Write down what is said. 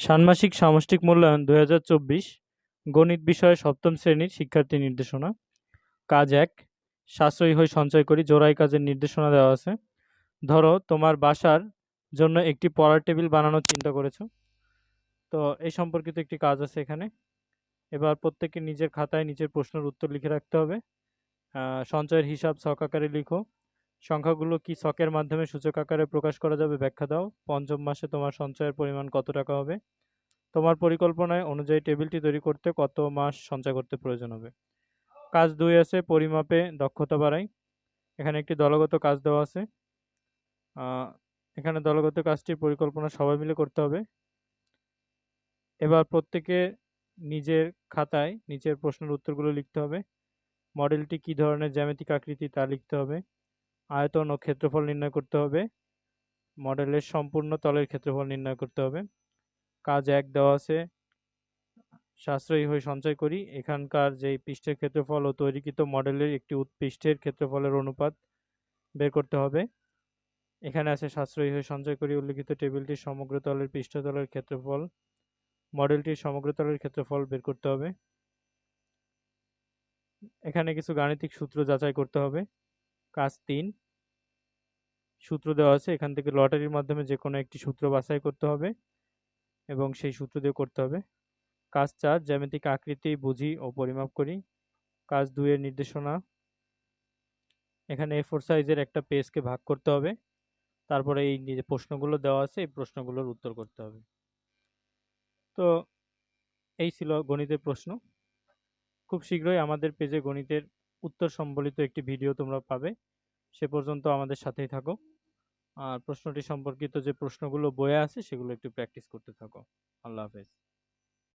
ষান্মাসিক সামষ্টিক মূল্যায়ন দু হাজার চব্বিশ, গণিত বিষয়ে সপ্তম শ্রেণির শিক্ষার্থী নির্দেশনা। কাজ এক, সাশ্রয়ী হয়ে সঞ্চয় করি জোড়াই কাজের নির্দেশনা দেওয়া আছে। ধরো, তোমার বাসার জন্য একটি পড়ার টেবিল বানানোর চিন্তা করেছ। তো এই সম্পর্কিত একটি কাজ আছে এখানে। এবার প্রত্যেকে নিজের খাতায় নিজের প্রশ্নের উত্তর লিখে রাখতে হবে। সঞ্চয়ের হিসাব ছক আকারে লিখো। সংখ্যাগুলো কি ছকের মাধ্যমে সূচক আকারে প্রকাশ করা যাবে? ব্যাখ্যা দাও। পঞ্চম মাসে তোমার সঞ্চয়ের পরিমাণ কত টাকা হবে? তোমার পরিকল্পনায় অনুযায়ী টেবিলটি তৈরি করতে কত মাস সঞ্চয় করতে প্রয়োজন হবে? কাজ দুই আছে, পরিমাপে দক্ষতা বাড়াই। এখানে একটি দলগত কাজ দেওয়া আছে। এখানে দলগত কাজটির পরিকল্পনা সবাই মিলে করতে হবে। এবার প্রত্যেকে নিজের খাতায় নিচের প্রশ্নের উত্তরগুলো লিখতে হবে। মডেলটি কী ধরনের, জ্যামিতিক আকৃতি তা লিখতে হবে। আয়তন ও ক্ষেত্রফল নির্ণয় করতে হবে। মডেলের সম্পূর্ণ তলের ক্ষেত্রফল নির্ণয় করতে হবে। কাজ এক দেওয়া আছে। সাশ্রয়ী হয়ে সঞ্চয় করি। এখানকার যেই পৃষ্ঠের ক্ষেত্রফল ও তৈরিকৃত মডেলের একটি উৎপৃষ্ঠের ক্ষেত্রফলের অনুপাত বের করতে হবে। এখানে আছে সাশ্রয়ী হয়ে সঞ্চয় করি। উল্লিখিত টেবিলটির সমগ্র তলের পৃষ্ঠতলের ক্ষেত্রফল। মডেলটির সমগ্র তলের ক্ষেত্রফল বের করতে হবে। এখানে কিছু গাণিতিক সূত্র যাচাই করতে হবে। কাজ তিন। সূত্র দেওয়া আছে, এখান থেকে লটারির মাধ্যমে যে কোনো একটি সূত্র বাছাই করতে হবে এবং সেই সূত্র দিয়ে করতে হবে। কাজ চার, জ্যামিতিক আকৃতি বুঝি ও পরিমাপ করি। কাজ দুইয়ের নির্দেশনা। এখানে এ ফোর সাইজের একটা পেজকে ভাগ করতে হবে। তারপরে এই যে প্রশ্নগুলো দেওয়া আছে, এই প্রশ্নগুলোর উত্তর করতে হবে। তো এই ছিল গণিতের প্রশ্ন। খুব শীঘ্রই আমাদের পেজে গণিতের উত্তর সম্বলিত একটি ভিডিও তোমরা পাবে। সে পর্যন্ত আমাদের সাথেই থাকো। আর প্রশ্নটি সম্পর্কিত যে প্রশ্নগুলো বয়ে আছে, সেগুলো একটু প্র্যাকটিস করতে থাকো। আল্লাহ হাফেজ।